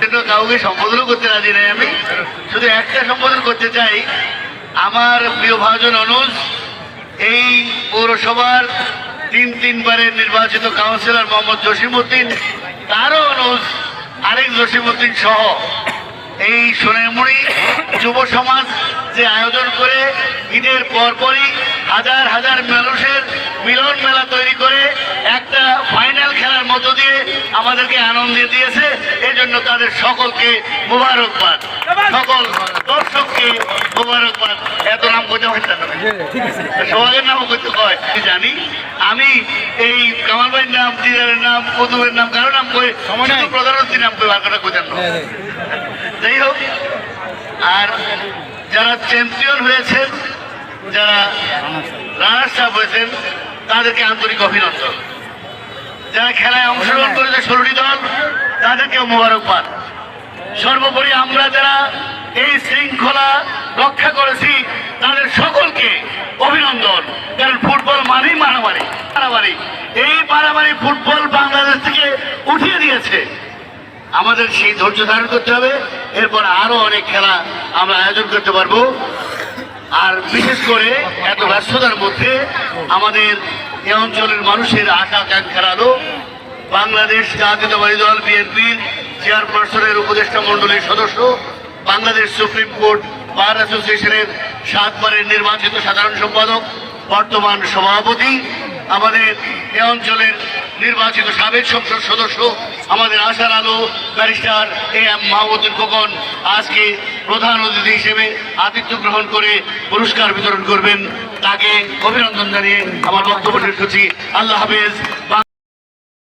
কিন্তু কাউকে সম্বোধনও করতে রাজি নাই আমি। শুধু একটা সম্বোধন করতে চাই। আমার প্রিয় ভাজন অনুজ, এই পৌরসভার তিন তিনবারের নির্বাচিত কাউন্সিলর মোহাম্মদ জসিমউদ্দিন, তারও অনুজ আরেক জসিমউদ্দিন সহ। এই সোনামুড়ি যুব সমাজ যে আয়োজন করে, ঈদের পরপরই হাজার হাজার মানুষের মিলন মেলা তৈরি করে একটা ফাইনাল খেলার মধ্য দিয়ে আমাদেরকে আনন্দ দিয়েছে এই জন্য তাদের সকলকে মোবারকবাদ। সকল দর্শককে মোবারকবাদ। এত নাম করতে পারতাম না। সোহাগের নামও করতে হয়। জানি আমি এই কামাল ভাইয়ের নাম দিদারের নাম কদুমের নাম কারও নাম করে শুধু প্রধানমন্ত্রীর নাম করে বারকাটা করতেন না যাই হোক আর যারা চ্যাম্পিয়ন হয়েছেন যারা রানার্স আপ হয়েছেন তাদেরকে আন্তরিক অভিনন্দন। যারা খেলায় অংশগ্রহণ করেছে ষোলোটি দল, তাদেরকেও মোবারকবাদ। সর্বোপরি আমরা যারা এই শৃঙ্খলা রক্ষা করেছি, তাদের সকলকে অভিনন্দন। কারণ ফুটবল মানেই মারামারি। মারামারি। এই মারামারি ফুটবল বাংলাদেশ থেকে উঠিয়ে দিয়েছে। আমাদের সেই ধৈর্য ধারণ করতে হবে। এরপর আরও অনেক খেলা আমরা আয়োজন করতে পারব। আর বিশেষ করে এত ব্যস্ততার মধ্যে আমাদের এ অঞ্চলের মানুষের আশা আকাঙ্ক্ষার আলো, বাংলাদেশ জাতীয়তাবাদী দল বিএনপির চেয়ারপারসনের উপদেষ্টা মণ্ডলীর সদস্য, বাংলাদেশ সুপ্রিম কোর্ট বার অ্যাসোসিয়েশনের সাতবারের নির্বাচিত সাধারণ সম্পাদক, বর্তমান সভাপতি, আমাদের এ অঞ্চলের নির্বাচিত সাবেক সংসদ সদস্য, আমাদের আশার আলো, barrister A M Mahmudul Khokon, আজকে প্রধান অতিথি হিসেবে আতিথ্য গ্রহণ করে পুরস্কার বিতরণ করবেন। তাকে অভিনন্দন জানিয়ে আমার বক্তব্য শেষ আল্লাহ হাফেজ।